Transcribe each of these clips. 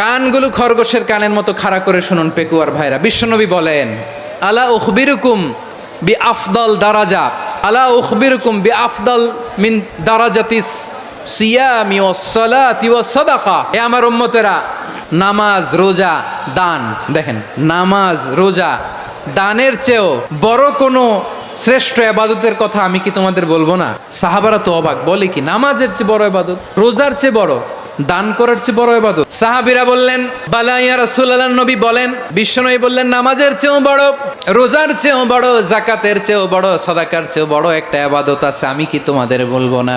কানগুলো খরগোশের কানের মতো খাড়া করে শুনুন পেকুয়ার ভাইরা। বিশ্বনবী বলেন, আলা উখবিরুকুম বি আফদল দারাজা, আলা উখবিরুকুম বি আফদল মিন দারাজাতিস সিয়ামি ও সলাতি ও সদাকা। এ আমার উম্মতেরা, নামাজ, রোজা, দান, দেখেন, নামাজ, রোজা, দানের চেয়েও বড় কোনো শ্রেষ্ঠ এবাদতের কথা আমি কি তোমাদের বলব না? সাহাবারা তো অবাক, বলে কি, নামাজের চেয়ে বড় এবাদত, রোজার চেয়ে বড়? দান করার চেয়ে বড় এবাদত সাহাবিরা বললেন বালাইয়া রাসূলুল্লাহ নবী বলেন, বিশ্বনবী বললেন, নামাজের চেয়েও বড়, রোজার চেয়েও বড় জাকাতের চেয়েও বড়, সদাকার চেয়েও বড় একটা এবাদত আছে, আমি কি তোমাদের বলব না?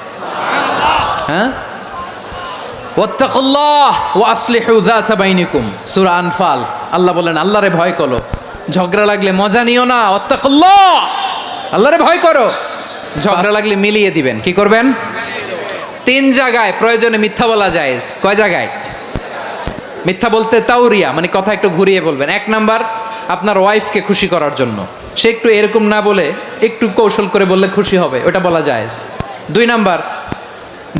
হ্যাঁ? ওয়াত্তাকুল্লাহ ওয়া আসলিহু যাতা বাইনিকুম। আনফাল। আল্লাহ বলেন, আল্লাহরে ভয় করো। ঝগড়া লাগলে মজা নিও না, ওয়াত্তাকুল্লাহ। আল্লাহরে ভয় করো। ঝগড়া লাগলে মিলিয়ে দিবেন। কি করবেন? তিন জায়গায় প্রয়োজনে মিথ্যা বলা যায়। কয় জায়গায়? মিথ্যা বলতে তাউরিয়া মানে কথা একটু ঘুরিয়ে বলবেন। এক নাম্বার, আপনার ওয়াইফকে খুশি করার জন্য। সে একটু এরকম না বলে একটু কৌশল করে বললে খুশি হবে, ওটা বলা যায়। দুই নাম্বার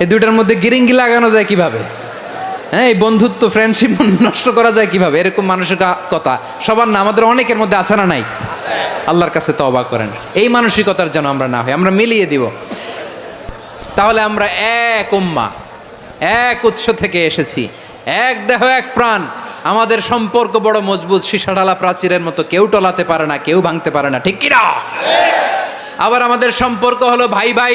এই দুইটার মধ্যে গিরিঙ্গি লাগানো যায় কীভাবে? হ্যাঁ এই বন্ধুত্ব ফ্রেন্ডশিপ নষ্ট করা যায় কীভাবে? এরকম মানুষের কথা। সবার না, আমাদের অনেকের মধ্যে আছে না নাই? আল্লাহর কাছে তো অবাক করেন। এই মানসিকতার যেন আমরা না হই, আমরা মিলিয়ে দিব। তাহলে আমরা এক উম্মা, এক উৎস থেকে এসেছি। এক দেহ, এক প্রাণ। আমাদের সম্পর্ক বড় মজবুত, সীসাডালা প্রাচীরের মতো। কেউ টলাতে পারে না, কেউ ভাঙতে পারে না। ঠিক কিনা? আবার আমাদের সম্পর্ক হলো ভাই ভাই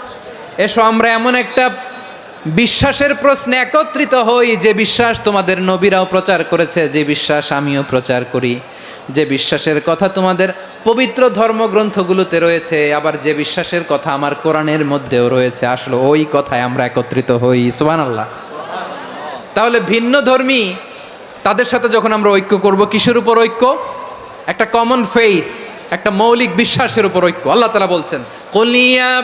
এসো, আমরা এমন একটা বিশ্বাসের প্রশ্নে একত্রিত হই যে বিশ্বাস তোমাদের নবীরাও প্রচার করেছে, যে বিশ্বাস আমিও প্রচার করি। যে বিশ্বাসের কথা তোমাদের পবিত্র ধর্মগ্রন্থগুলোতে রয়েছে, আবার যে বিশ্বাসের কথা আমার কোরআনের মধ্যেও রয়েছে, আসলে ওই কথায় আমরা একত্রিত হই। সুবান আল্লাহ তাহলে ভিন্ন ধর্মী, তাদের সাথে যখন আমরা ঐক্য করব, কিসের উপর ঐক্য? একটা কমন ফেইথ একটা মৌলিক বিশ্বাসের উপর ঐক্য। আল্লাহ তালা বলছেন কলিয়া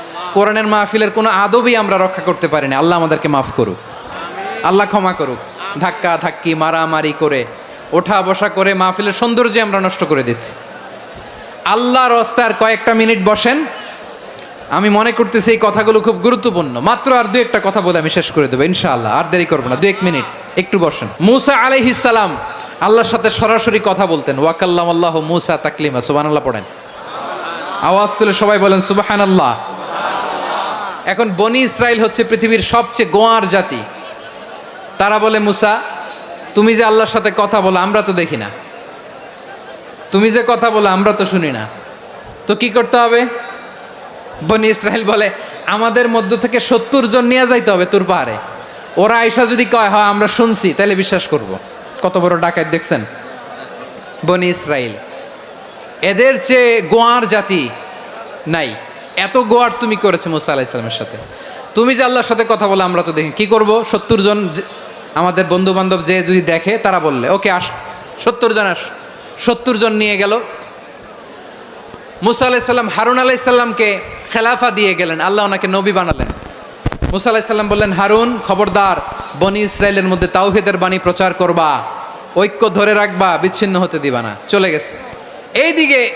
কোরআনের মাহফিলের কোনো আদবই আমরা রক্ষা করতে পারি না। আল্লাহ আমাদেরকে মাফ করুক। আল্লাহ ক্ষমা করুক। ধাক্কা ধাক্কি, মারামারি করে, ওঠা বসা করে মাহফিলের সৌন্দর্য আমরা নষ্ট করে দিচ্ছি। আল্লাহ রস্তার কয়েকটা মিনিট বসেন। আমি মনে করতেছি এই কথাগুলো খুব গুরুত্বপূর্ণ। মাত্র আর দু একটা কথা বলে আমি শেষ করে দেবো, ইনশাআল্লাহ। আর দেরি করব না, দু এক মিনিট, একটু বসেন। মুসা আলাইহিসালাম আল্লাহর সাথে সরাসরি কথা বলতেন। ওয়াকাল্লাম আল্লাহ মুসা তাকলিমা সুবান আল্লাহ পড়েন। আওয়াজ তুলে সবাই বলেন সুবাহান আল্লাহ এখন বনি ইসরায়েল হচ্ছে পৃথিবীর সবচেয়ে গোয়ার জাতি। তারা বলে, মুসা, তুমি যে আল্লাহর সাথে কথা বলো, আমরা তো দেখি না। তুমি যে কথা বলো, আমরা তো শুনি না। তো কি করতে হবে? বনি ইসরায়েল বলে, আমাদের মধ্য থেকে সত্তর জন নিয়ে যাইতে হবে তোর পাহাড়ে। ওরা আয়সা যদি কয়, হয়, আমরা শুনছি, তাহলে বিশ্বাস করব। কত বড় ডাকাত, দেখছেন? বনি ইসরায়েল এদের চেয়ে গোয়ার জাতি নাই। এত গোয়ার তুমি করেছে মুসা আলাহ ইসলামের সাথে। তুমি যে আল্লাহর সাথে কথা বলে, আমরা তো দেখি। কি করব? সত্তর জন আমাদের বন্ধু বান্ধব যে যদি দেখে, তারা বললে, ওকে, আস, সত্তর জন আস। সত্তর জন নিয়ে গেল। মুসা আলাইসাল্লাম হারুন আলাইসাল্লামকে খেলাফা দিয়ে গেলেন। আল্লাহ ওনাকে নবী বানালেন। মুসা আলাইসাল্লাম বললেন, হারুন, খবরদার, বনি ইসরায়েলের মধ্যে তাওহিদের বাণী প্রচার করবা। ঐক্য ধরে রাখবা, বিচ্ছিন্ন হতে দিবা না। চলে গেছে। এইদিকে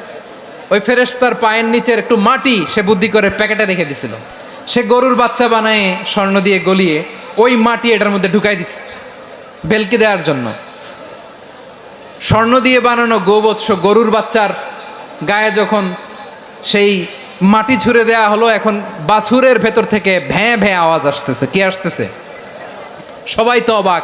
ওই ফেরেশতার পায়ের নিচের একটু মাটি সে বুদ্ধি করে প্যাকেটে রেখে দিছিল। সে গরুর বাচ্চা বানায় স্বর্ণ দিয়ে গলিয়ে ওই মাটি এটার মধ্যে ঢুকাই দিছে, বেলকি দেওয়ার জন্য। স্বর্ণ দিয়ে বানানো গোবৎস গরুর বাচ্চার গায়ে যখন সেই মাটি ছুঁড়ে দেয়া হলো, এখন বাছুরের ভেতর থেকে ভ্যাঁ ভ্যাঁ আওয়াজ আসতেছে। কি আসতেছে? সবাই তো অবাক।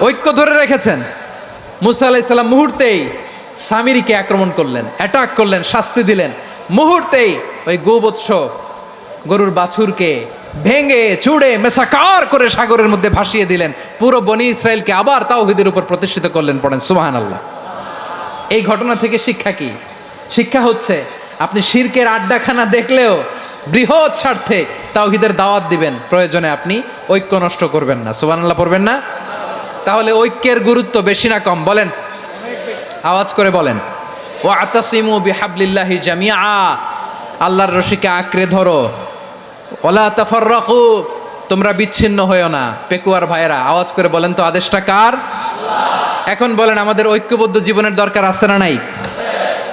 ঐক্য ধরে রেখেছেন। মুসা আলাইসাল্লাম মুহূর্তেই সামিরিকে আক্রমণ করলেন অ্যাটাক করলেন, শাস্তি দিলেন। মুহূর্তেই ওই গোবৎস গরুর বাছুরকে ভেঙে চুড়ে মেসাকার করে সাগরের মধ্যে ভাসিয়ে দিলেন। পুরো বনি ইসরায়েলকে আবার তাওহিদের উপর প্রতিষ্ঠিত করলেন পড়েন। সুবাহান আল্লাহ এই ঘটনা থেকে শিক্ষা কি? শিক্ষা হচ্ছে, আপনি শিরকের আড্ডাখানা দেখলেও বৃহৎ স্বার্থে তাওহিদের দাওয়াত দিবেন। প্রয়োজনে আপনি ঐক্য নষ্ট করবেন না। সুবান আল্লাহ পড়বেন না। তাহলে ঐক্যের গুরুত্ব বেশি না কম? বলেন। আওয়াজ করে বলেন। ও আতাসিমু বিহাবলিল্লাহি জামিয়া আল্লাহর রশিকে আঁকড়ে ধরো। ওলা তাফাররাকু। তোমরা বিচ্ছিন্ন হয়েও না, পেকুয়ার ভাইয়েরা। আওয়াজ করে বলেন তো, আদেশটা কার? এখন বলেন, আমাদের ঐক্যবদ্ধ জীবনের দরকার আছে না নাই?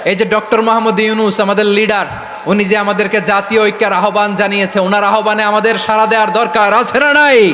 এই যে ডক্টর মোহাম্মদ ইউনুস, আমাদের লিডার, উনি যে আমাদেরকে জাতীয় ঐক্যের আহ্বান জানিয়েছে ওনার আহ্বানে আমাদের সাড়া দেওয়ার দরকার আছে না নাই?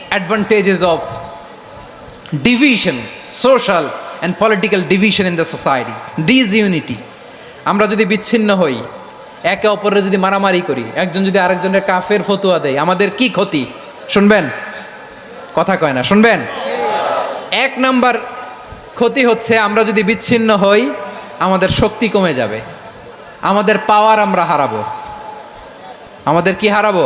of division social and political division in the society disunity আমরা যদি বিচ্ছিন্ন হই একে অপরের যদি মারামারি করি একজন যদি আরেকজনের কাফের ফতুয়া দেয় আমাদের কি ক্ষতি শুনবেন কথা কয় না শুনবেন এক নাম্বার ক্ষতি হচ্ছে আমরা যদি বিচ্ছিন্ন হই আমাদের শক্তি কমে যাবে আমাদের পাওয়ার আমরা হারাবো আমাদের কি হারাবো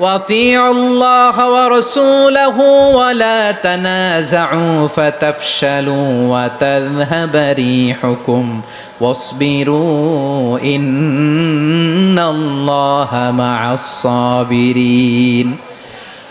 وأطيعوا الله ورسوله ولا تنازعوا فتفشلوا وتذهب ريحكم واصبروا إن الله مع الصابرين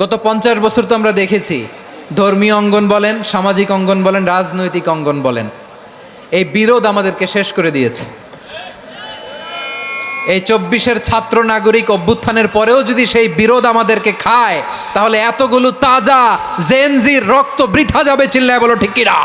গত পঞ্চাশ বছর তো আমরা দেখেছি। ধর্মীয় অঙ্গন বলেন, সামাজিক অঙ্গন বলেন, রাজনৈতিক অঙ্গন বলেন। এই বিরোধ আমাদেরকে শেষ করে দিয়েছে। এই চব্বিশের ছাত্র নাগরিক অভ্যুত্থানের পরেও যদি সেই বিরোধ আমাদেরকে খায়, তাহলে এতগুলো তাজা জেনজির রক্ত বৃথা যাবে, চিল্লায় বলো, ঠিক কিনা?